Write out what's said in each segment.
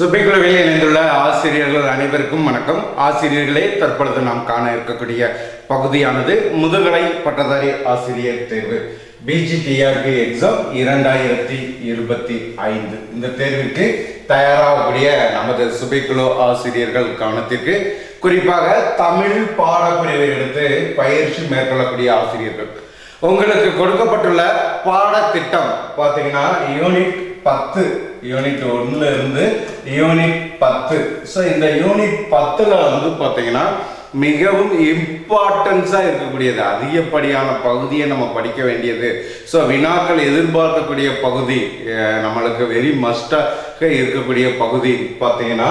சுபிக்குழுவில் இணைந்துள்ள ஆசிரியர்கள் அனைவருக்கும் வணக்கம். ஆசிரியர்களே தற்பொழுது நாம் காண இருக்கக்கூடிய பகுதியானது முதுகலை பட்டதாரி ஆசிரியர் தேர்வு. பிஜிடிஆர்பி எக்ஸாம் இரண்டாயிரத்தி இருபத்தி ஐந்து. இந்த தேர்விற்கு தயாராகக்கூடிய நமது சுபிக்குழு ஆசிரியர்கள் கவனத்திற்கு குறிப்பாக தமிழ் பாடப்பிரிவை எடுத்து பயிற்சி மேற்கொள்ளக்கூடிய ஆசிரியர்கள். உங்களுக்கு கொடுக்கப்பட்டுள்ள பாடத்திட்டம் பார்த்தீங்கன்னா யூனிட் பத்து யூனிட் ஒன்றுல இருந்து யூனிட் பத்து. ஸோ இந்த யூனிட் பத்தில் வந்து பார்த்தீங்கன்னா மிகவும் இம்பார்ட்டன்ஸாக இருக்கக்கூடியது. அதிகப்படியான பகுதியை நம்ம படிக்க வேண்டியது. ஸோ வினாக்கள் எதிர்பார்க்கக்கூடிய பகுதி நம்மளுக்கு வெரி மஸ்டாக இருக்கக்கூடிய பகுதி பார்த்தீங்கன்னா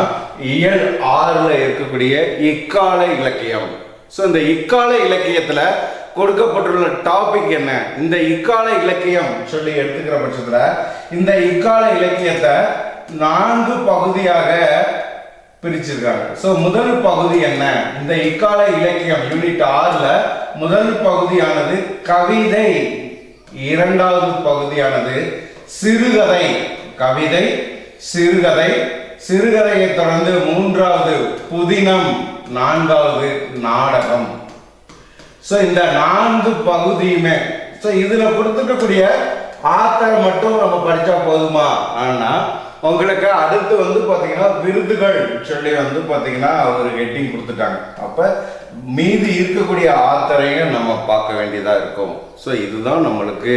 இயல் ஆறில் இருக்கக்கூடிய இக்கால இலக்கியம். ஸோ இந்த இக்கால இலக்கியத்தில் கொடுக்கப்பட்டுள்ள டாபிக் என்ன? இந்த இக்கால இலக்கியம் சொல்லி எடுத்துக்கிற பட்சத்தில் இந்த இக்கால இலக்கியத்தை நான்கு பகுதியாக பிரிச்சிருக்காங்க. ஸோ முதல் பகுதி என்ன? இந்த இக்கால இலக்கியம் யூனிட் ஆறில் முதல் பகுதியானது கவிதை இரண்டாவது பகுதியானது சிறுகதை. கவிதை சிறுகதை சிறுகதையை தொடர்ந்து மூன்றாவது புதினம் நான்காவது நாடகம். ஸோ இந்த நான்கு பகுதியுமே ஸோ இதில் கொடுத்துருக்கக்கூடிய ஆத்தரை மட்டும் நம்ம படித்தா போதுமா? ஆனால் உங்களுக்கு அடுத்து வந்து பார்த்தீங்கன்னா விருதுகள் சொல்லி வந்து பார்த்தீங்கன்னா ஒரு ஹெட்டிங் கொடுத்துட்டாங்க. அப்போ மீதி இருக்கக்கூடிய ஆத்தரையும் நம்ம பார்க்க வேண்டியதாக இருக்கும். ஸோ இதுதான் நம்மளுக்கு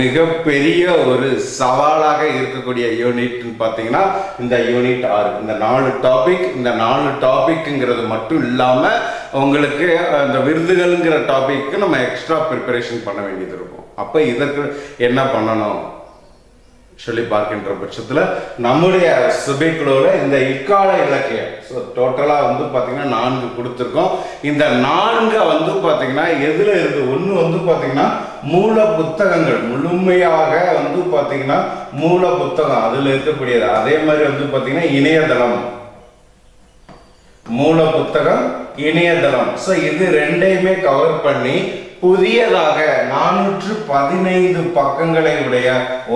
மிகப்பெரிய ஒரு சவாலாக இருக்கக்கூடிய யூனிட்னு பார்த்தீங்கன்னா இந்த யூனிட் ஆறு. இந்த நாலு டாபிக் இந்த நாலு டாபிக்ங்கிறது மட்டும் இல்லாமல் உங்களுக்கு அந்த விருதுகள்ங்கிற டாபிக்கு நம்ம எக்ஸ்ட்ரா ப்ரிப்பரேஷன் பண்ண வேண்டியது இருக்கும். அப்போ இதற்கு என்ன பண்ணணும்? சொல்லி பார்க்கின்ற பட்சத்தில் நம்முடைய சுபைக்குழுவில் இந்த இக்கால இலக்கியம். ஸோ டோட்டலாக வந்து பார்த்தீங்கன்னா நான்கு கொடுத்துருக்கோம். இந்த நான்கை வந்து பார்த்தீங்கன்னா எதில் இருக்குது ஒன்று வந்து பார்த்தீங்கன்னா மூல புத்தகங்கள். முழுமையாக வந்து பார்த்தீங்கன்னா மூல புத்தகம். அதில் இருக்கக்கூடியது. அதே மாதிரி வந்து பார்த்தீங்கன்னா இணையதளம். மூல புத்தகம் இணையதளம். ஸோ இது ரெண்டையுமே கவர் பண்ணி புதியதாக நானூற்று பதினைந்து பக்கங்களை உடைய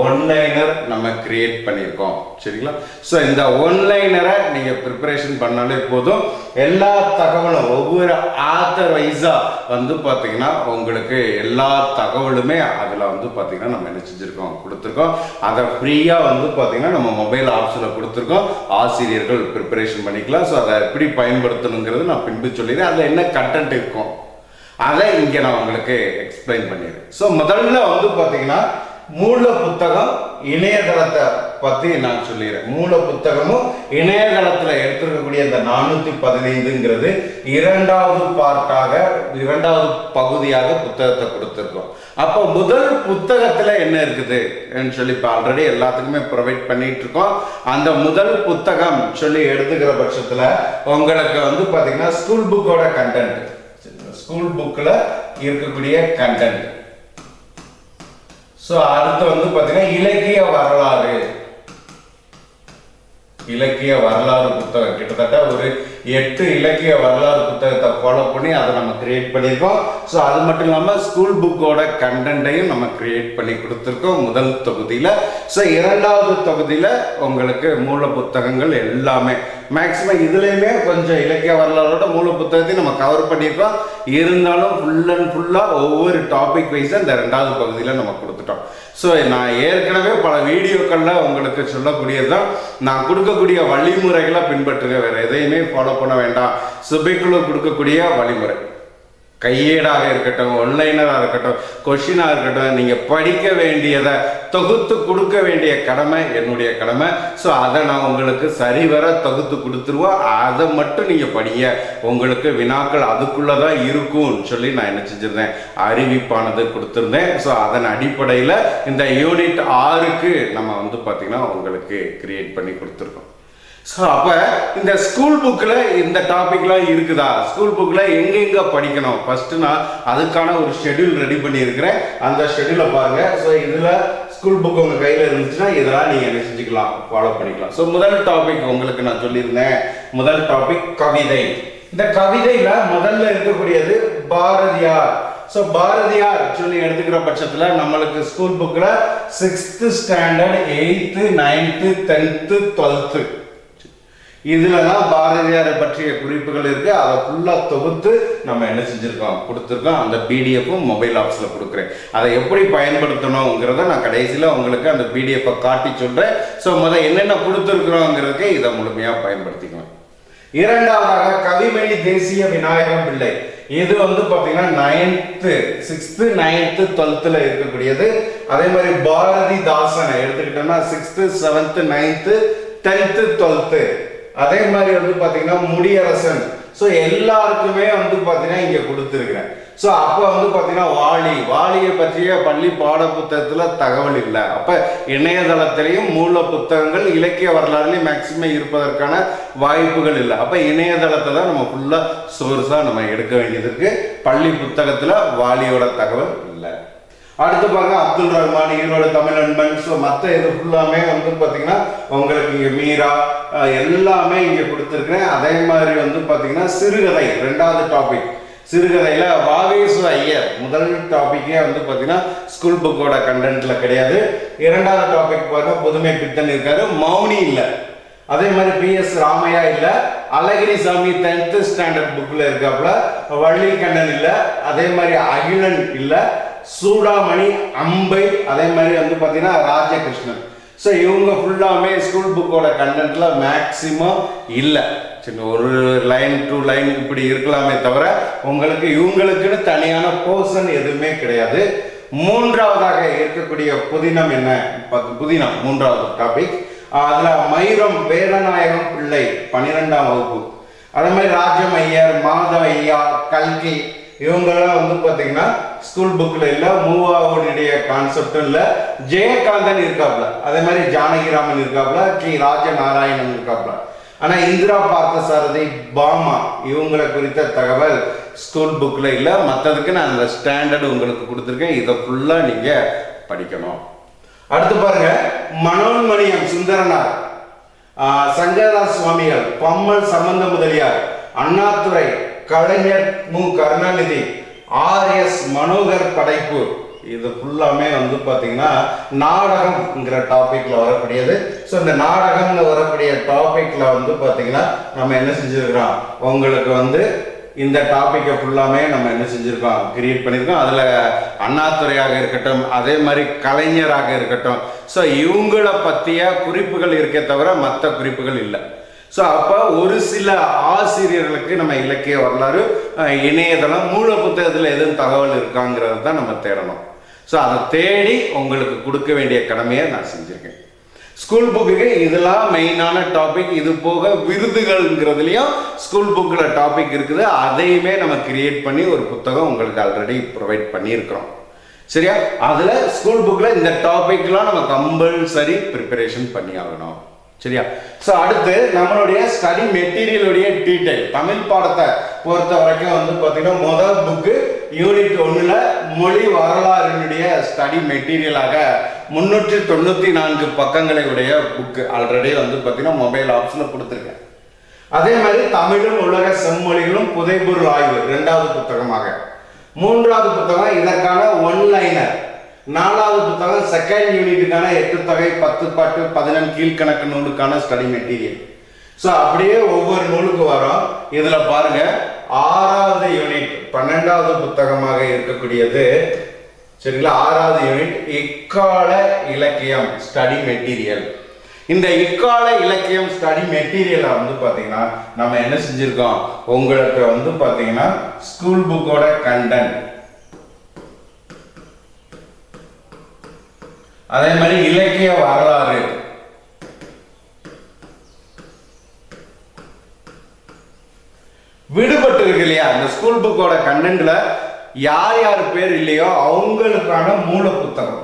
ஒன்லைனர் நம்ம கிரியேட் பண்ணியிருக்கோம். சரிங்களா? ஸோ இந்த ஒன்லைனரை நீங்கள் ப்ரிப்பரேஷன் பண்ணாலே போதும். எல்லா தகவலும் ஒவ்வொரு ஆத்தர் வைஸாக வந்து பார்த்தீங்கன்னா உங்களுக்கு எல்லா தகவலுமே அதில் வந்து பார்த்தீங்கன்னா நம்ம என்ன செஞ்சுருக்கோம்? கொடுத்துருக்கோம். அதை ஃப்ரீயாக வந்து பார்த்தீங்கன்னா நம்ம மொபைல் ஆப்ஷனில் கொடுத்துருக்கோம். ஆசிரியர்கள் ப்ரிப்பரேஷன் பண்ணிக்கலாம். ஸோ அதை எப்படி பயன்படுத்தணுங்கிறது நான் பின்பு சொல்லிடுறேன். அதில் என்ன கண்டென்ட் இருக்கும்? அதை இங்கே நான் உங்களுக்கு எக்ஸ்பிளைன் பண்ணிடுறேன். ஸோ முதல்ல வந்து பார்த்தீங்கன்னா மூல புத்தகம் இணையதளத்தை பற்றி நான் சொல்லிடுறேன். மூல புத்தகமும் இணையதளத்தில் எடுத்திருக்கக்கூடிய இந்த நானூற்றி பதினைந்துங்கிறது இரண்டாவது பார்ட்டாக இரண்டாவது பகுதியாக புத்தகத்தை கொடுத்துருக்கோம். அப்போ முதல் புத்தகத்தில் என்ன இருக்குது சொல்லி இப்போ ஆல்ரெடி எல்லாத்துக்குமே ப்ரொவைட் பண்ணிட்டு இருக்கோம் அந்த முதல் புத்தகம் சொல்லி எடுத்துக்கிற பட்சத்தில் உங்களுக்கு வந்து பார்த்தீங்கன்னா ஸ்கூல் புக்கோட கண்டென்ட் ஸ்கூல் புக்கில் இருக்கக்கூடிய கண்டென்ட் ஸோ அடுத்து வந்து பார்த்தீங்கன்னா இலக்கிய வரலாறு. இலக்கிய வரலாறு புத்தகம். கிட்டத்தட்ட ஒரு எட்டு இலக்கிய வரலாறு புத்தகத்தை ஃபாலோ பண்ணி அதை நம்ம கிரியேட் பண்ணியிருக்கோம். ஸோ அது மட்டும் இல்லாமல் ஸ்கூல் புக்கோட கண்டென்ட்டையும் நம்ம கிரியேட் பண்ணி கொடுத்துருக்கோம் முதல் தொகுதியில். ஸோ இரண்டாவது தொகுதியில் உங்களுக்கு மூல புத்தகங்கள் எல்லாமே மேக்ஸிமம் இதுலேயுமே கொஞ்சம் இலக்கிய வரலாறோட மூல புத்தகத்தையும் நம்ம கவர் பண்ணியிருக்கோம். இருந்தாலும் ஃபுல் அண்ட் ஃபுல்லாக ஒவ்வொரு டாபிக் வைஸாக இந்த ரெண்டாவது பகுதியில் நம்ம கொடுத்துட்டோம். ஸோ நான் ஏற்கனவே பல வீடியோக்களில் உங்களுக்கு சொல்லக்கூடியது தான் நான் கொடுக்கக்கூடிய வழிமுறைகளை பின்பற்றுங்க. வேறு எதையுமே ஃபாலோ பண்ண வேண்டாம். சுபைக்குழு கொடுக்கக்கூடிய வழிமுறை. கையேடாக இருக்கட்டும் ஒன்லைனராக இருக்கட்டும் கொஷினாக இருக்கட்டும் நீங்கள் படிக்க வேண்டியதை தொகுத்து கொடுக்க வேண்டிய கடமை என்னுடைய கடமை. ஸோ அதை நான் உங்களுக்கு சரிவர தொகுத்து கொடுத்துருவோம் அதை மட்டும் நீங்கள் படிங்க. உங்களுக்கு வினாக்கள் அதுக்குள்ளே தான் இருக்கும்னு சொல்லி நான் என்ன செஞ்சுருந்தேன்? அறிவிப்பானது கொடுத்துருந்தேன். ஸோ அதன் அடிப்படையில் இந்த யூனிட் ஆறுக்கு நம்ம வந்து பார்த்திங்கன்னா உங்களுக்கு கிரியேட் பண்ணி கொடுத்துருக்கோம். ஸோ அப்போ இந்த ஸ்கூல் புக்கில் இந்த டாபிக்லாம் இருக்குதா? ஸ்கூல் புக்கில் எங்கெங்கே படிக்கணும்? ஃபஸ்ட்டு நான் அதுக்கான ஒரு ஷெட்யூல் ரெடி பண்ணியிருக்கிறேன். அந்த ஷெட்யூலை பாருங்கள் ஸோ இதில் ஸ்கூல் புக் உங்கள் கையில் இருந்துச்சுன்னா இதெல்லாம் நீங்கள் என்ன செஞ்சுக்கலாம்? ஃபாலோ பண்ணிக்கலாம். ஸோ முதல் டாபிக் உங்களுக்கு நான் சொல்லியிருந்தேன். முதல் டாபிக் கவிதை. இந்த கவிதையில் முதல்ல இருக்கக்கூடியது பாரதியார். ஸோ பாரதியார் சொல்லி எடுத்துக்கிற பட்சத்தில் நம்மளுக்கு ஸ்கூல் புக்கில் sixth standard eighth ninth tenth twelfth இதில் தான் பாரதியாரை பற்றிய குறிப்புகள் இருக்குது அதை ஃபுல்லாக தொகுத்து நம்ம என்ன செஞ்சுருக்கோம்? கொடுத்துருக்கோம். அந்த பிடிஎஃப்பும் மொபைல் ஆப்ஸில் கொடுக்குறேன். அதை எப்படி பயன்படுத்தணுங்கிறத நான் கடைசியில் உங்களுக்கு அந்த பிடிஎஃப்பை காட்டி சொல்கிறேன் ஸோ முதல் என்னென்ன கொடுத்துருக்குறோங்கிறதுக்கு இதை முழுமையாக பயன்படுத்திக்கலாம். இரண்டாவதாக கவிமணி தேசிய விநாயகம் பிள்ளை. இது வந்து பார்த்தீங்கன்னா நைன்த்து சிக்ஸ்த்து நைன்த்து டுவெல்த்தில் இருக்கக்கூடியது. அதே மாதிரி பாரதிதாசனை எடுத்துக்கிட்டோம்னா sixth seventh ninth tenth twelfth அதே மாதிரி வந்து பார்த்தீங்கன்னா முடியரசன். ஸோ எல்லாருக்குமே வந்து பார்த்தீங்கன்னா இங்கே கொடுத்துருக்குறேன். ஸோ அப்போ வந்து பார்த்தீங்கன்னா வாலி. வாலியை பற்றிய பள்ளி பாட புத்தகத்தில் தகவல் இல்லை. அப்போ இணையதளத்திலையும் மூல புத்தகங்கள் இலக்கிய வரலாறுலையும் மேக்சிமம் இருப்பதற்கான வாய்ப்புகள் இல்லை. அப்போ இணையதளத்தை தான் நம்ம ஃபுல்லாக சோர்ஸாக நம்ம எடுக்க வேண்டியது இருக்குது பள்ளி புத்தகத்தில் வாலியோட தகவல் இல்லை. அடுத்து பாருங்க அப்துல் ரஹ்மான் ஈரோடு தமிழ் நண்பன். ஸோ மற்ற இது ஃபுல்லாமே வந்து பார்த்தீங்கன்னா உங்களுக்கு இங்கே மீரா எல்லாமே இங்கே கொடுத்துருக்குறேன். அதே மாதிரி வந்து பார்த்தீங்கன்னா சிறுகதை ரெண்டாவது டாபிக் சிறுகதையில் வாவேசு ஐயர் முதல் டாப்பிக்கே வந்து பார்த்தீங்கன்னா ஸ்கூல் புக்கோட கண்டென்ட்டில் கிடையாது. இரண்டாவது டாபிக் பார்த்தா புதுமை பித்தன் இருக்காரு. மௌனி இல்லை. அதே மாதிரி பி எஸ் ராமையா இல்லை. அழகிரி சாமி டென்த்து ஸ்டாண்டர்ட் புக்கில் இருக்காப்புல. வள்ளி கண்ணன் இல்லை. அதே மாதிரி அகிலன் இல்லை. சூடாமணி அம்பை அதே மாதிரி வந்து பார்த்தீங்கன்னா ராஜகிருஷ்ணன். ஸோ இவங்க ஃபுல்லாமே ஸ்கூல் புக்கோட கண்டென்ட்ல மேக்சிமம் இல்லை. சரி ஒரு லைன் டூ லைன் இப்படி இருக்கலாமே தவிர உங்களுக்கு இவங்களுக்குன்னு தனியான போர்ஷன் எதுவுமே கிடையாது. மூன்றாவதாக இருக்கக்கூடிய புதினம் என்ன? புதினம் மூன்றாவது டாபிக் அதில் மயூரம் வேலநாயகம் பிள்ளை பன்னிரெண்டாம் வகுப்பு. அதே மாதிரி ராஜம் ஐயர் மாதவ ஐயா கல்கி இவங்கெல்லாம் வந்து பார்த்தீங்கன்னா ஸ்கூல் புக்கில் இல்லை மூவாவுடைய கான்செப்டும் இல்லை. ஜெயகாந்தன் இருக்காப்ல. அதே மாதிரி ஜானகிராமன் இருக்காப்ல கி. ராஜநாராயணன் இருக்காப்ல. ஆனால் இந்திரா பார்த்தசாரதி பாமா இவங்களை குறித்த தகவல் ஸ்கூல் புக்கில் இல்லை. மற்றதுக்கு நான் அந்த ஸ்டாண்டர்ட் உங்களுக்கு கொடுத்துருக்கேன். இதை ஃபுல்லாக நீங்கள் படிக்கணும். அடுத்து பாருங்க மனோன்மணியம் சுந்தரனார். சங்கரதாஸ் சுவாமிகள் பம்மல் சம்பந்த முதலியார் அண்ணாதுரை கலைஞர் மு. கருணாநிதி ஆர் எஸ் மனோகர் படைப்பு. இது ஃபுல்லாமே வந்து பார்த்தீங்கன்னா நாடகம்ங்கிற டாப்பிக்கில் வரக்கூடியது. ஸோ இந்த நாடகம்னு வரக்கூடிய டாப்பிக்கில் வந்து பார்த்தீங்கன்னா நம்ம என்ன செஞ்சுருக்கிறோம்? உங்களுக்கு வந்து இந்த டாப்பிக்கை ஃபுல்லாமே நம்ம என்ன செஞ்சுருக்கோம்? கிரியேட் பண்ணியிருக்கோம் அதில் அண்ணாத்துறையாக இருக்கட்டும் அதே மாதிரி கலைஞராக இருக்கட்டும். ஸோ இவங்கள பற்றிய குறிப்புகள் இருக்கே தவிர மற்ற குறிப்புகள் இல்லை. ஸோ அப்போ ஒரு சில ஆசிரியர்களுக்கு நம்ம இலக்கிய வரலாறு இணையதளம் மூல புத்தகத்தில் எதுவும் தகவல் இருக்காங்கிறத தான் நம்ம தேடணும். ஸோ அதை தேடி உங்களுக்கு கொடுக்க வேண்டிய கடமையை நான் செஞ்சுருக்கேன். ஸ்கூல் புக்குக்கு இதெல்லாம் மெயினான டாபிக் இது போக விருதுகள்ங்கிறதுலையும் ஸ்கூல் புக்கில் டாபிக் இருக்குது. அதையுமே நம்ம கிரியேட் பண்ணி ஒரு புத்தகம் உங்களுக்கு ஆல்ரெடி ப்ரொவைட் பண்ணியிருக்கிறோம். சரியா? அதில் ஸ்கூல் புக்கில் இந்த டாபிக்லாம் நம்ம கம்பல்சரி ப்ரிப்பரேஷன் பண்ணி ஆகணும் சரியா? ஸோ அடுத்து நம்மளுடைய ஸ்டடி மெட்டீரியலுடைய டீட்டெயில் தமிழ் பாடத்தை பொறுத்த வரைக்கும் வந்து பார்த்தீங்கன்னா முதல் புக்கு யூனிட் ஒன்றில் மொழி வரலாறினுடைய ஸ்டடி மெட்டீரியலாக முன்னூற்றி தொண்ணூற்றி நான்கு பக்கங்களுடைய புக்கு ஆல்ரெடி வந்து பார்த்தீங்கன்னா மொபைல் ஆப்ஷனில் கொடுத்துருக்கேன். அதே மாதிரி தமிழும் உலக செம்மொழிகளும் புதைபொருள் ஆய்வு ரெண்டாவது புத்தகமாக. மூன்றாவது புத்தகம் இதற்கான ஒன்லைனர் நாலாவது புத்தகம் செகண்ட் யூனிட்டுக்கான எட்டு தொகை பத்து பாட்டு பதினெண் கீழ்கணக்கு நூலுக்கான ஸ்டடி மெட்டீரியல் ஸோ அப்படியே ஒவ்வொரு நூலுக்கு வரோம். இதில் பாருங்க ஆறாவது யூனிட் பன்னெண்டாவது புத்தகமாக இருக்கக்கூடியது. சரிங்களா? ஆறாவது யூனிட் இக்கால இலக்கியம் ஸ்டடி மெட்டீரியல் இந்த இக்கால இலக்கியம் ஸ்டடி மெட்டீரியலை வந்து பார்த்தீங்கன்னா நம்ம என்ன செஞ்சுருக்கோம்? உங்களுக்கு வந்து பார்த்தீங்கன்னா ஸ்கூல் புக்கோட கண்டென்ட் அதே மாதிரி இலக்கிய வரலாறு. விடுபட்டு இருக்கு இல்லையா? அந்த ஸ்கூல் புக்கோட கண்டென்ட்ல யார் யார் பேர் இல்லையோ அவங்களுக்கான மூல புத்தகம்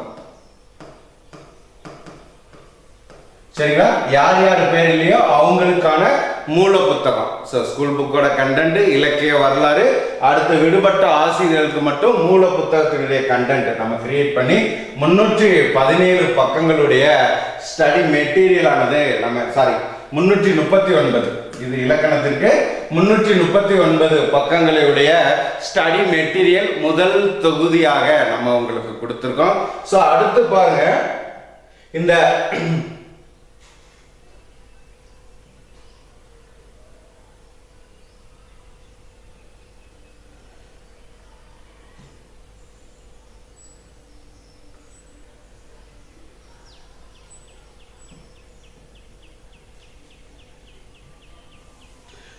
சரிங்களா? யார் யார் பேர் இல்லையோ அவங்களுக்கான மூல புத்தகம் ஸோ ஸ்கூல் புக்கோட கண்டென்ட் இலக்கிய வரலாறு அடுத்து விடுபட்ட ஆசிரியர்களுக்கு மட்டும் மூல புத்தகத்தினுடைய கண்டென்ட் நம்ம கிரியேட் பண்ணி முன்னூற்றி பதினேழு பக்கங்களுடைய ஸ்டடி மெட்டீரியலானது நம்ம சாரி முன்னூற்றி முப்பத்தி ஒன்பது. இது இலக்கணத்திற்கு முன்னூற்றி முப்பத்தி ஒன்பது பக்கங்களுடைய ஸ்டடி மெட்டீரியல் முதல் தொகுதியாக நம்ம உங்களுக்கு கொடுத்துருக்கோம். ஸோ அடுத்து பாருங்க. இந்த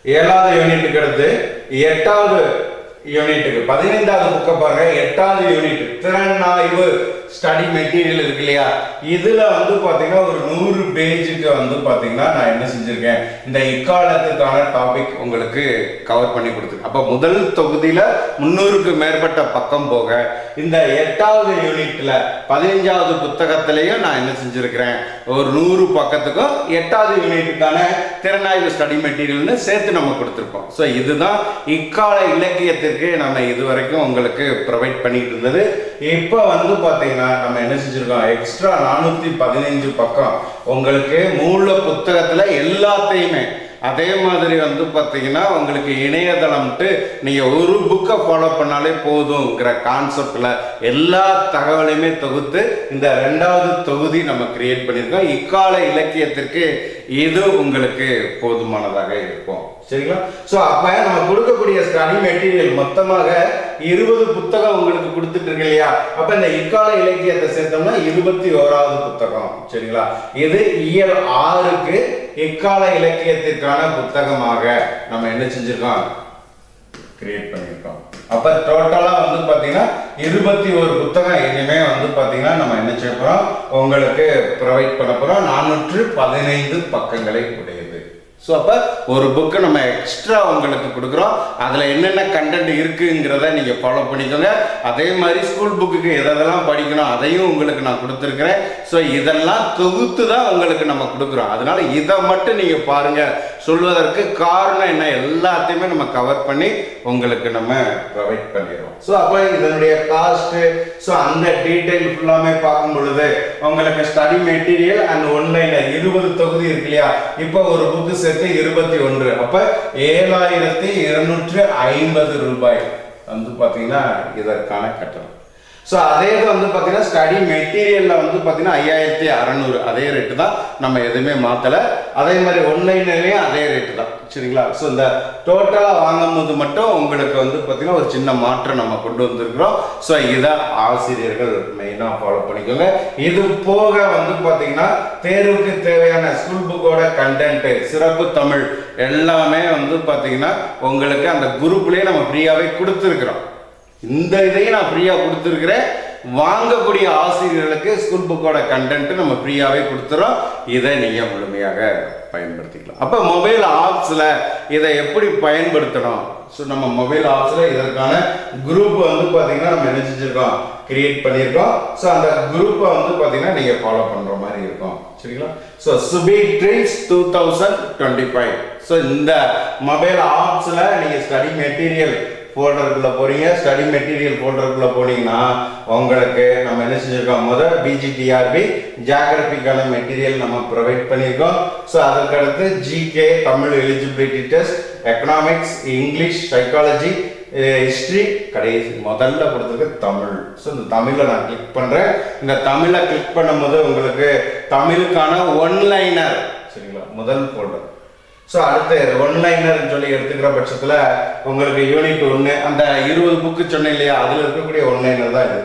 ஏழாவது யூனிட்டுக்கு அடுத்து எட்டாவது யூனிட்டுக்கு. பதினைந்தாவது புக்கை பாருங்க. எட்டாவது யூனிட். திறனாய்வு. ஸ்டடி மெட்டீரியல் இருக்கு இல்லையா? இதுல வந்து பாத்தீங்கன்னா ஒரு நூறு பேஜுக்கு வந்து பாத்தீங்கன்னா நான் என்ன செஞ்சிருக்கேன்? இந்த இக்காலத்துக்கான டாபிக் உங்களுக்கு கவர் பண்ணி கொடுத்துருக்கேன். அப்ப முதல் தொகுதியில முன்னூறுக்கு மேற்பட்ட பக்கம் போக இந்த எட்டாவது யூனிட்ல பதினஞ்சாவது புத்தகத்திலையும் நான் என்ன செஞ்சிருக்கிறேன்? ஒரு நூறு பக்கத்துக்கும் எட்டாவது யூனிட்டுக்கான திறனாய்வு ஸ்டடி மெட்டீரியல்னு சேர்த்து நம்ம கொடுத்துருக்கோம் ஸோ இதுதான் இக்கால இலக்கியத்திற்கு நம்ம இதுவரைக்கும் உங்களுக்கு ப்ரொவைட் பண்ணிட்டு இருந்தது. இப்போ வந்து பார்த்தீங்கன்னா நம்ம என்ன செஞ்சிருக்கோம்? எக்ஸ்ட்ரா நானூற்றி பதினைஞ்சு பக்கம். உங்களுக்கு மூல புத்தகத்தில் எல்லாத்தையுமே. அதே மாதிரி வந்து பார்த்தீங்கன்னா உங்களுக்கு இணையதளம்ட்டு நீங்கள் ஒரு புக்கை ஃபாலோ பண்ணாலே போதுங்கிற கான்செப்டில் எல்லா தகவலையுமே தொகுத்து இந்த ரெண்டாவது தொகுதி நம்ம கிரியேட் பண்ணியிருக்கோம். இக்கால இலக்கியத்திற்கு இது உங்களுக்கு போதுமானதாக இருக்கும். சரிங்களா? ஸோ அப்போ நம்ம கொடுக்கக்கூடிய ஸ்டடி மெட்டீரியல் மொத்தமாக இருபது புத்தகம் உங்களுக்கு கொடுத்துட்டு இருக்கு இல்லையா? அப்ப இந்த இக்கால இலக்கியத்தை சேர்த்தோம்னா இருபத்தி ஓராவது புத்தகம் சரிங்களா? இது இயல் ஆறுக்கு இக்கால இலக்கியத்திற்கான புத்தகமாக நம்ம என்ன செஞ்சிருக்கோம்? கிரியேட் பண்ணியிருக்கோம் அப்ப டோட்டலா வந்து பாத்தீங்கன்னா இருபத்தி ஒரு புத்தகம் இனிமே வந்து பாத்தீங்கன்னா நம்ம என்ன செய்ய போறோம்? உங்களுக்கு ப்ரொவைட் பண்ண போறோம். நானூற்று பதினைந்து பக்கங்களை உடைய ஸோ அப்போ ஒரு புக்கு நம்ம எக்ஸ்ட்ரா உங்களுக்கு கொடுக்குறோம். அதில் என்னென்ன கண்டென்ட் இருக்குங்கிறத நீங்கள் ஃபாலோ பண்ணிக்கோங்க. அதே மாதிரி ஸ்கூல் புக்குக்கு எதெல்லாம் படிக்கணும் அதையும் உங்களுக்கு நான் கொடுத்துருக்குறேன். ஸோ இதெல்லாம் தொகுத்து தான் உங்களுக்கு நம்ம கொடுக்குறோம். அதனால் இதை மட்டும் நீங்கள் பாருங்கள் சொல்வதற்கு காரணம் என்ன? எல்லாத்தையுமே நம்ம கவர் பண்ணி உங்களுக்கு நம்ம ப்ரொவைட் பண்ணிடுறோம். ஸோ அப்போ இதனுடைய காஸ்ட்டு ஸோ அந்த டீட்டெயில் ஃபுல்லாமே பார்க்கும் பொழுது உங்களுக்கு ஸ்டடி மெட்டீரியல் அண்ட் ஒன்லைனர் இருபது தொகுதி இருக்கு இல்லையா? இப்போ ஒரு புக்கு சேர்த்து இருபத்தி ஒன்று. அப்போ ஏழாயிரத்தி இருநூற்று ஐம்பது ரூபாய். வந்து பார்த்தீங்கன்னா இதற்கான கட்டணம். ஸோ அதே இது வந்து பார்த்தீங்கன்னா ஸ்டடி மெட்டீரியலில் வந்து பார்த்தீங்கன்னா ஐயாயிரத்தி அறநூறு. அதே ரேட்டு தான் நம்ம எதுவுமே மாற்றலை அதே மாதிரி ஒன்லைன்லேயும் அதே ரேட்டு தான். சரிங்களா? ஸோ இந்த டோட்டலாக வாங்கும்போது மட்டும் உங்களுக்கு வந்து பார்த்தீங்கன்னா ஒரு சின்ன மாற்றம் நம்ம கொண்டு வந்திருக்கிறோம். ஸோ இதை ஆசிரியர்கள் மெயினாக ஃபாலோ பண்ணிக்கோங்க. இது போக வந்து பார்த்தீங்கன்னா தேர்வுக்கு தேவையான ஸ்கூல் புக்கோட கண்டென்ட்டு சிறப்பு தமிழ் எல்லாமே வந்து பார்த்தீங்கன்னா உங்களுக்கு அந்த குரூப்லேயே நம்ம ஃப்ரீயாகவே கொடுத்துருக்குறோம். இந்த இதையும் நான் ஃப்ரீயாக கொடுத்துருக்குறேன். வாங்கக்கூடிய ஆசிரியர்களுக்கு ஸ்கூல் புக்கோட கண்டென்ட்டு நம்ம ஃப்ரீயாகவே கொடுத்துறோம். இதை நீங்கள் முழுமையாக பயன்படுத்திக்கலாம். அப்போ மொபைல் ஆப்ஸில் இதை எப்படி பயன்படுத்தணும்? ஸோ நம்ம மொபைல் ஆப்ஸில் இதற்கான குரூப் வந்து பார்த்தீங்கன்னா நம்ம என்ன செஞ்சுருக்கோம்? கிரியேட் பண்ணியிருக்கோம் ஸோ அந்த குரூப்பை வந்து பார்த்தீங்கன்னா நீங்கள் ஃபாலோ பண்ணுற மாதிரி இருக்கும். சரிங்களா? So Subi dreams two thousand twenty five so இந்த மொபைல் ஆப்ஸில் நீங்கள் ஸ்டடி மெட்டீரியல் ஃபோல்டருக்குள்ளே போகிறீங்க ஸ்டடி மெட்டீரியல் ஃபோல்டருக்குள்ளே போனீங்கன்னா உங்களுக்கு நம்ம என்ன செஞ்சிருக்கோம்? முதல் பிஜிடிஆர்பி ஜியாகிரபிக்கான மெட்டீரியல் நம்ம ப்ரொவைட் பண்ணியிருக்கோம். ஸோ அதற்கடுத்து GK Tamil eligibility test economics English psychology history கடைசி முதல்ல கொடுத்துருக்கு தமிழ். ஸோ இந்த தமிழில் நான் கிளிக் பண்ணுறேன் இந்த தமிழை கிளிக் பண்ணும்போது உங்களுக்கு தமிழுக்கான ஒன்லைனர் சரிங்களா? முதல் ஃபோல்டர் ஸோ அடுத்து ஒன்லைனர்னு சொல்லி எடுத்துக்கிற பட்சத்தில் உங்களுக்கு யூனிட் ஒன்று அந்த இருபது புக்கு சொன்னேன் இல்லையா அதில் இருக்கக்கூடிய ஒன்லைனர் தான் இது.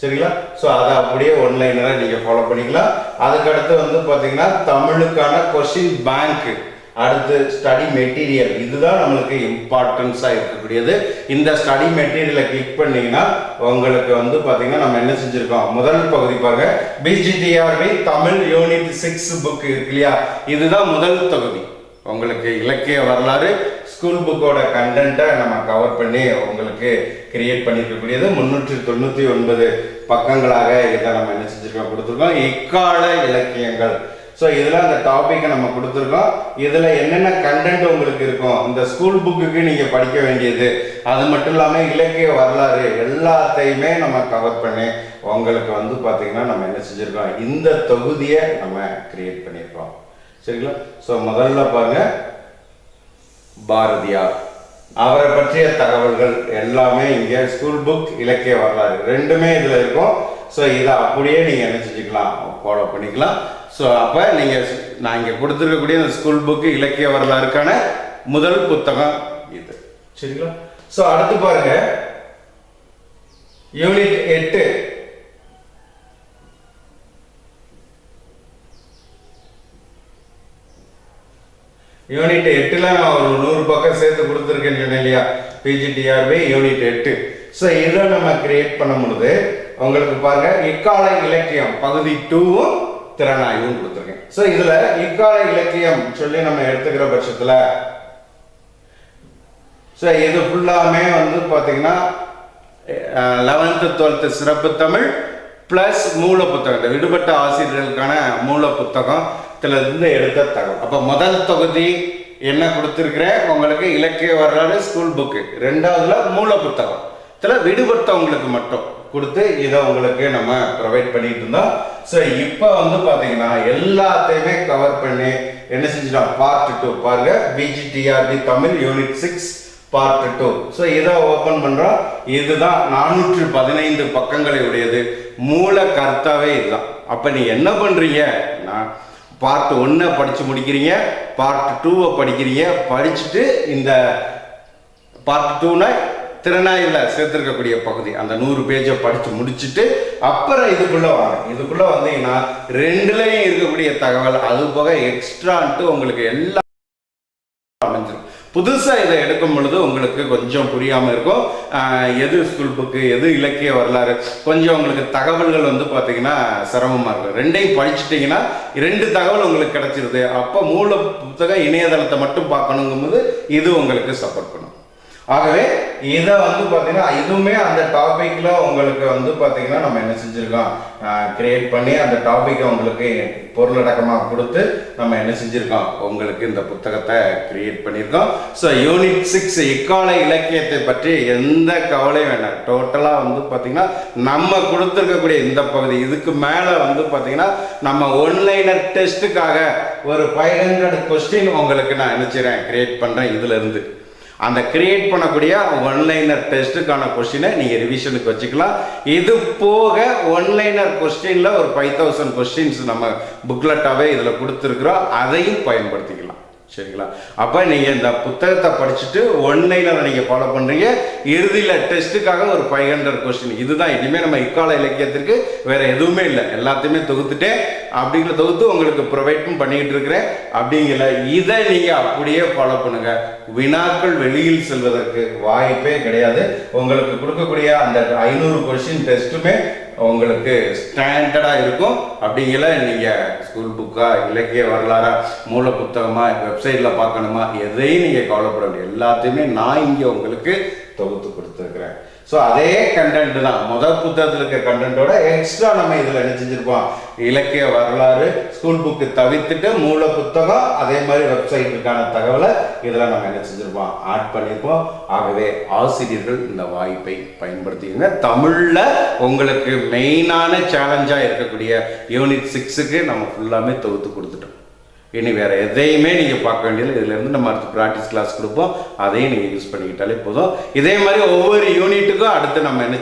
சரிங்களா? ஸோ அதை அப்படியே ஒன்லைனராக நீங்கள் ஃபாலோ பண்ணிக்கலாம். அதுக்கடுத்து வந்து பார்த்தீங்கன்னா தமிழுக்கான கொஷின் பேங்க்கு அடுத்து ஸ்டடி மெட்டீரியல் இதுதான் நம்மளுக்கு இம்பார்ட்டன்ஸாக இருக்கக்கூடியது. இந்த ஸ்டடி மெட்டீரியலை கிளிக் பண்ணீங்கன்னா உங்களுக்கு வந்து பார்த்தீங்கன்னா நம்ம என்ன செஞ்சுருக்கோம்? முதல் பகுதி பாருங்க. PGTRB Tamil unit six book இருக்கு இல்லையா? இதுதான் முதல் தொகுதி. உங்களுக்கு இலக்கிய வரலாறு ஸ்கூல் புக்கோட கண்டென்ட்டை நம்ம கவர் பண்ணி உங்களுக்கு கிரியேட் பண்ணியிருக்கக்கூடியது முந்நூற்றி தொண்ணூற்றி ஒன்பது பக்கங்களாக இதை நம்ம என்ன செஞ்சுருக்கோம் கொடுத்துருக்கோம். இக்கால இலக்கியங்கள். ஸோ இதில் அந்த டாப்பிக்கை நம்ம கொடுத்துருக்கோம். இதில் என்னென்ன கண்டென்ட் உங்களுக்கு இருக்கும்? இந்த ஸ்கூல் புக்குக்கு நீங்கள் படிக்க வேண்டியது. அது மட்டும் இல்லாமல் இலக்கிய வரலாறு எல்லாத்தையுமே நம்ம கவர் பண்ணி உங்களுக்கு வந்து பார்த்திங்கன்னா நம்ம என்ன செஞ்சுருக்கோம்? இந்த தொகுதியை நம்ம கிரியேட் பண்ணியிருக்கோம் சரிங்களா? ஸோ முதல்ல பாருங்க. பாரதியார். அவரை பற்றிய தகவல்கள் எல்லாமே இங்கே ஸ்கூல் புக் இலக்கிய வரலாறு ரெண்டுமே இதில் இருக்கும். ஸோ இதை அப்படியே நீங்கள் என்ன செஞ்சுக்கலாம்? ஃபாலோ பண்ணிக்கலாம். ஸோ அப்போ நீங்கள் நான் இங்கே கொடுத்துருக்கக்கூடிய அந்த ஸ்கூல் புக்கு இலக்கிய வரலாறுக்கான முதல் புத்தகம் இது. சரிங்களா? ஸோ அடுத்து பாருங்க. யூனிட் எட்டு. யூனிட் எட்டில் நான் ஒரு நூறு பக்கம் சேர்த்து கொடுத்துருக்கேன்னு சொன்னேன் இல்லையா? பிஜிடிஆர்பி யூனிட் எட்டு. ஸோ இதை நம்ம கிரியேட் பண்ணும் பொழுது உங்களுக்கு பாருங்க இக்கால இலக்கியம் பகுதி டூவும் திறனாய்வும் கொடுத்துருக்கேன். ஸோ இதில் இக்கால இலக்கியம் சொல்லி நம்ம எடுத்துக்கிற பட்சத்தில் ஸோ இது ஃபுல்லாமே வந்து பார்த்தீங்கன்னா லெவன்த்து டுவெல்த்து சிறப்பு தமிழ் ப்ளஸ் மூல புத்தகம் இந்த விடுபட்ட ஆசிரியர்களுக்கான மூல புத்தகம் இருந்து எடுத்த தகவல். அப்போ முதல் தொகுதி என்ன கொடுத்துருக்கிறேன் உங்களுக்கு இலக்கிய வரலாறு ஸ்கூல் புக்கு ரெண்டாவதுல மூல புத்தகம். இதில் விடுபட்டவங்களுக்கு மட்டும் கொடுத்து இதை உங்களுக்கு நம்ம ப்ரொவைட் பண்ணிட்டு இருந்தோம். ஸோ இப்போ வந்து பார்த்தீங்கன்னா எல்லாத்தையுமே கவர் பண்ணி என்ன செஞ்சிட்டோம் பார்ட் டூ பாருங்க. PGTRB Tamil unit six part two so இதை ஓப்பன் பண்ணுறோம் இதுதான் நானூற்று பதினைந்து பக்கங்களை உடையது மூல கர்த்தாவே இதுதான். அப்போ நீ என்ன பண்ணுறீங்க நான் பார்ட் ஒன்னை படித்து முடிக்கிறீங்க பார்ட் டூவை படிக்கிறீங்க. படிச்சுட்டு இந்த பார்ட் டூனை திறனாயில் சேர்த்துருக்கக்கூடிய பகுதி. அந்த நூறு பேஜை படித்து முடிச்சுட்டு அப்புறம் இதுக்குள்ளே வாங்க. இதுக்குள்ளே வந்தீங்கன்னா ரெண்டுலேயும் இருக்கக்கூடிய தகவல் அது போக எக்ஸ்ட்ரான்ட்டு உங்களுக்கு எல்லா புதுசாக இதை எடுக்கும் பொழுது உங்களுக்கு கொஞ்சம் புரியாமல் இருக்கும். எது ஸ்கூல் புக்கு எது இலக்கிய வரலாறு? கொஞ்சம் உங்களுக்கு தகவல்கள் வந்து பார்த்தீங்கன்னா சிரமமாக இருக்கும். ரெண்டையும் படிச்சுட்டிங்கன்னா ரெண்டு தகவல் உங்களுக்கு கிடச்சிருது. அப்போ மூல புத்தகம் இணையதளத்தை மட்டும் பார்க்கணுங்கும்போது இது உங்களுக்கு சப்போர்ட் பண்ணும். ஆகவே இதை வந்து பார்த்தீங்கன்னா இதுவுமே அந்த டாப்பிக்கில் உங்களுக்கு வந்து பார்த்தீங்கன்னா நம்ம என்ன செஞ்சுருக்கோம் கிரியேட் பண்ணி அந்த டாப்பிக்கை உங்களுக்கு பொருளடக்கமாக கொடுத்து நம்ம என்ன செஞ்சுருக்கோம் உங்களுக்கு இந்த புத்தகத்தை கிரியேட் பண்ணியிருக்கோம். ஸோ யூனிட் சிக்ஸ் இக்கால இலக்கியத்தை பற்றி எந்த கவலையும் வேண்டாம். டோட்டலாக வந்து பார்த்தீங்கன்னா நம்ம கொடுத்துருக்கக்கூடிய இந்த பகுதி இதுக்கு மேலே வந்து பார்த்தீங்கன்னா நம்ம ஒன்லைனர் டெஸ்ட்டுக்காக ஒரு ஃபைவ் ஹண்ட்ரட் கொஸ்டின் உங்களுக்கு நான் நினச்சிறேன் கிரியேட் பண்ணுறேன் இதுலேருந்து அந்த கிரியேட் பண்ணக்கூடிய ஒன்லைனர் டெஸ்ட்டுக்கான கொஸ்டினை நீங்கள் ரிவிஷனுக்கு வச்சுக்கலாம். இது போக ஒன்லைனர் கொஸ்டினில் ஒரு ஃபைவ் தௌசண்ட் கொஸ்டின்ஸ் நம்ம புக்லெட்டாகவே இதில் கொடுத்துருக்குறோம். அதையும் பயன்படுத்திக்கலாம். சரிங்களா? அப்போ நீங்கள் இந்த புத்தகத்தை படிச்சுட்டு ஒன்லைனரை நீங்கள் ஃபாலோ பண்ணுறீங்க இறுதியில் டெஸ்ட்டுக்காக ஒரு ஃபைவ் ஹண்ட்ரட் கொஸ்டின் இதுதான். இனிமேல் நம்ம இக்கால இலக்கியத்திற்கு வேறு எதுவுமே இல்லை. எல்லாத்தையுமே தொகுத்துட்டேன் அப்படிங்கிற தொகுத்து உங்களுக்கு ப்ரொவைடும் பண்ணிக்கிட்டு இருக்கிறேன். அப்படிங்கிற இதை நீங்கள் அப்படியே ஃபாலோ பண்ணுங்க. வினாக்கள் வெளியில் செல்வதற்கு வாய்ப்பே கிடையாது. உங்களுக்கு கொடுக்கக்கூடிய அந்த ஐநூறு கொஸ்டின் டெஸ்ட்டுமே உங்களுக்கு ஸ்டாண்டர்டாக இருக்கும். அப்படிங்கிற நீங்கள் ஸ்கூல் புக்காக இலக்கிய வரலாறா மூல புத்தகமா வெப்சைட்டில் பார்க்கணுமா எதையும் நீங்கள் கவலைப்பட முடியாது எல்லாத்தையுமே நான் இங்கே உங்களுக்கு தொகுத்து கொடுத்துருக்குறேன் ஸோ அதே கண்டென்ட் தான். முதல் புத்தகத்தில் இருக்க கண்டென்ட்டோட எக்ஸ்ட்ரா நம்ம இதில் என்ன செஞ்சுருப்போம் இலக்கிய வரலாறு ஸ்கூல் புக்கு தவிர்த்துட்டு மூல புத்தகம் அதே மாதிரி வெப்சைட்டுக்கான தகவலை இதில் நம்ம என்ன செஞ்சுருப்போம் ஆட் பண்ணியிருப்போம் ஆகவே ஆசிரியர்கள் இந்த வாய்ப்பை பயன்படுத்திக்கங்க. தமிழில் உங்களுக்கு மெயினான சேலஞ்சாக இருக்கக்கூடிய யூனிட் சிக்ஸுக்கு நம்ம ஃபுல்லாமே தொகுத்து கொடுத்துட்டோம். இனி வேறு எதையுமே நீங்கள் பார்க்க வேண்டியது இதுலேருந்து நம்ம அடுத்து ப்ராக்டிஸ் கிளாஸ் கொடுப்போம். அதையும் நீங்கள் யூஸ் பண்ணிக்கிட்டாலே போதும். இதே மாதிரி ஒவ்வொரு யூனிட்டுக்கும் அடுத்து நம்ம என்ன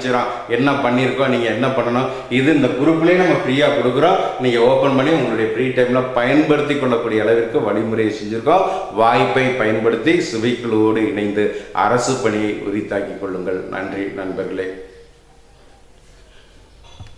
என்ன பண்ணியிருக்கோம் நீங்கள் என்ன பண்ணணும்? இது இந்த குரூப்லேயே நம்ம ஃப்ரீயாக கொடுக்குறோம். நீங்கள் ஓப்பன் பண்ணி உங்களுடைய ஃப்ரீ டைமில் பயன்படுத்தி கொள்ளக்கூடிய அளவிற்கு வழிமுறையை செஞ்சுருக்கோம். வாய்ப்பை பயன்படுத்தி சுவைக்குழுவோடு இணைந்து அரசு பணியை உரித்தாக்கி கொள்ளுங்கள். நன்றி நண்பர்களே.